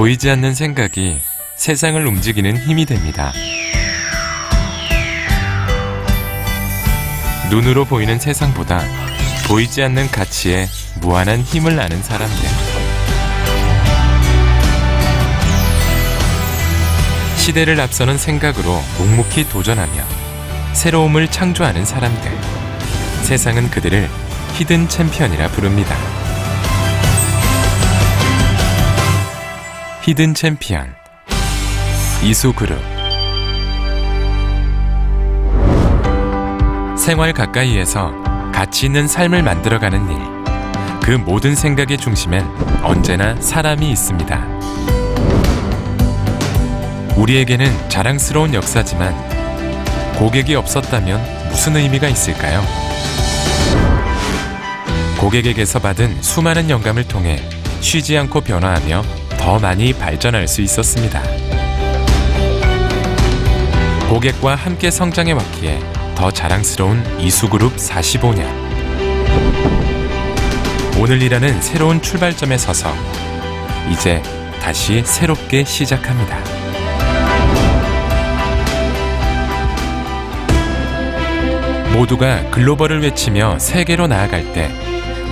보이지 않는 생각이 세상을 움직이는 힘이 됩니다. 눈으로 보이는 세상보다 보이지 않는 가치에 무한한 힘을 아는 사람들. 시대를 앞서는 생각으로 묵묵히 도전하며 새로움을 창조하는 사람들. 세상은 그들을 히든 챔피언이라 부릅니다. 히든 챔피언 이수그룹 생활 가까이에서 가치 있는 삶을 만들어가는 일. 그 모든 생각의 중심엔 언제나 사람이 있습니다. 우리에게는 자랑스러운 역사지만 고객이 없었다면 무슨 의미가 있을까요? 고객에게서 받은 수많은 영감을 통해 쉬지 않고 변화하며 더 많이 발전할 수 있었습니다. 고객과 함께 성장해 왔기에 더 자랑스러운 이수그룹 45년. 오늘이라는 새로운 출발점에 서서 이제 다시 새롭게 시작합니다. 모두가 글로벌을 외치며 세계로 나아갈 때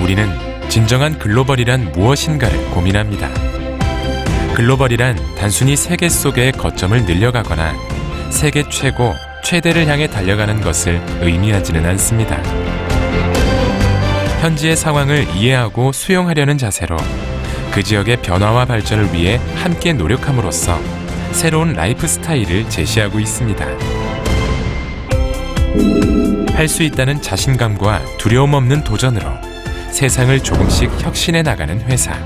우리는 진정한 글로벌이란 무엇인가를 고민합니다. 글로벌이란 단순히 세계 속의 거점을 늘려가거나 세계 최고, 최대를 향해 달려가는 것을 의미하지는 않습니다. 현지의 상황을 이해하고 수용하려는 자세로 그 지역의 변화와 발전을 위해 함께 노력함으로써 새로운 라이프 스타일을 제시하고 있습니다. 할 수 있다는 자신감과 두려움 없는 도전으로 세상을 조금씩 혁신해 나가는 회사.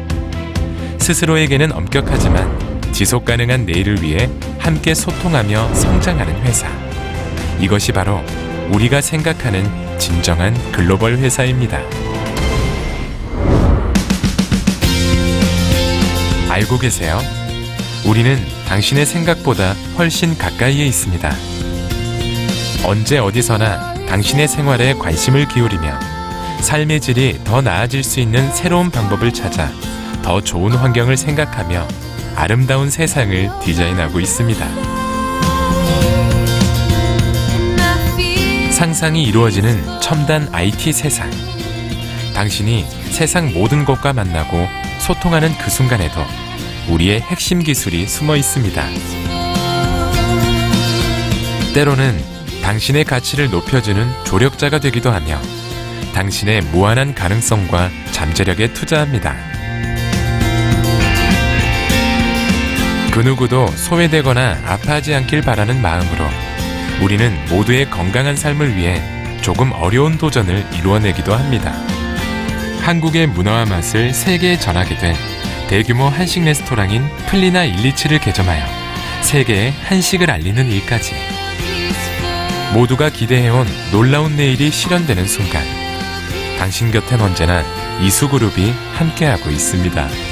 스스로에게는 엄격하지만 지속 가능한 내일을 위해 함께 소통하며 성장하는 회사. 이것이 바로 우리가 생각하는 진정한 글로벌 회사입니다. 알고 계세요? 우리는 당신의 생각보다 훨씬 가까이에 있습니다. 언제 어디서나 당신의 생활에 관심을 기울이며 삶의 질이 더 나아질 수 있는 새로운 방법을 찾아 더 좋은 환경을 생각하며 아름다운 세상을 디자인하고 있습니다. 상상이 이루어지는 첨단 IT 세상. 당신이 세상 모든 곳과 만나고 소통하는 그 순간에도 우리의 핵심 기술이 숨어 있습니다. 때로는 당신의 가치를 높여주는 조력자가 되기도 하며 당신의 무한한 가능성과 잠재력에 투자합니다. 그 누구도 소외되거나 아파하지 않길 바라는 마음으로 우리는 모두의 건강한 삶을 위해 조금 어려운 도전을 이루어내기도 합니다. 한국의 문화와 맛을 세계에 전하게 된 대규모 한식 레스토랑인 플리나 일리치를 개점하여 세계에 한식을 알리는 일까지 모두가 기대해온 놀라운 내일이 실현되는 순간 당신 곁엔 언제나 이수그룹이 함께하고 있습니다.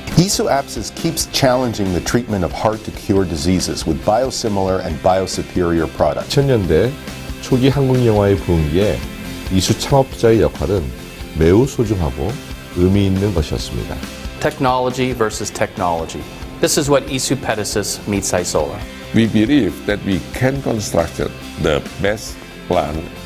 ESU Apsis keeps challenging the treatment of hard to cure diseases with biosimilar and biosuperior products. 2000년대 초기 한국 영화의 부흥기에 이수 창업자의 역할은 매우 소중하고 의미 있는 것이었습니다. technology versus technology. This is what Isu Pedasus meets Isola. We believe that we can construct the best plan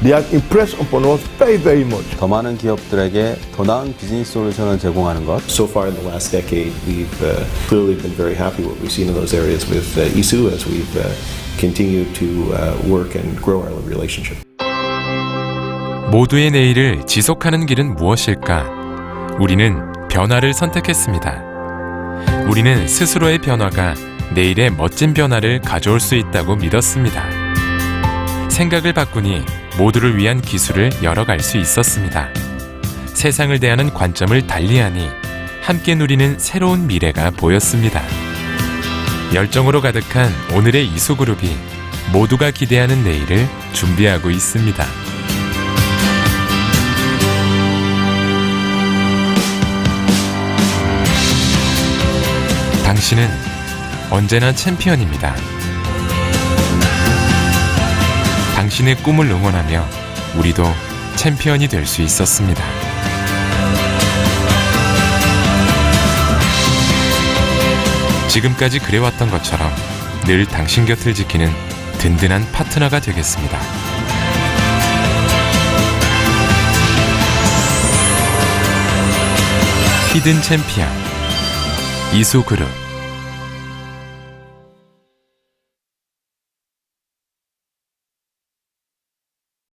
They are impressed upon us very very much. 더 많은 기업들에게 더 나은 비즈니스 솔루션을 제공하는 것. So far in the last decade, we've uh, clearly been very happy what we've seen in those areas with uh, ISU as we've uh, continue to uh, work and grow our relationship. 모두의 내일을 지속하는 길은 무엇일까? 우리는 변화를 선택했습니다. 우리는 스스로의 변화가 내일의 멋진 변화를 가져올 수 있다고 믿었습니다. 생각을 바꾸니 모두를 위한 기술을 열어갈 수 있었습니다. 세상을 대하는 관점을 달리하니 함께 누리는 새로운 미래가 보였습니다. 열정으로 가득한 오늘의 이수그룹이 모두가 기대하는 내일을 준비하고 있습니다. 당신은 언제나 챔피언입니다. 당신의 꿈을 응원하며 우리도 챔피언이 될 수 있었습니다. 지금까지 그래왔던 것처럼 늘 당신 곁을 지키는 든든한 파트너가 되겠습니다. 히든 챔피언 이수그룹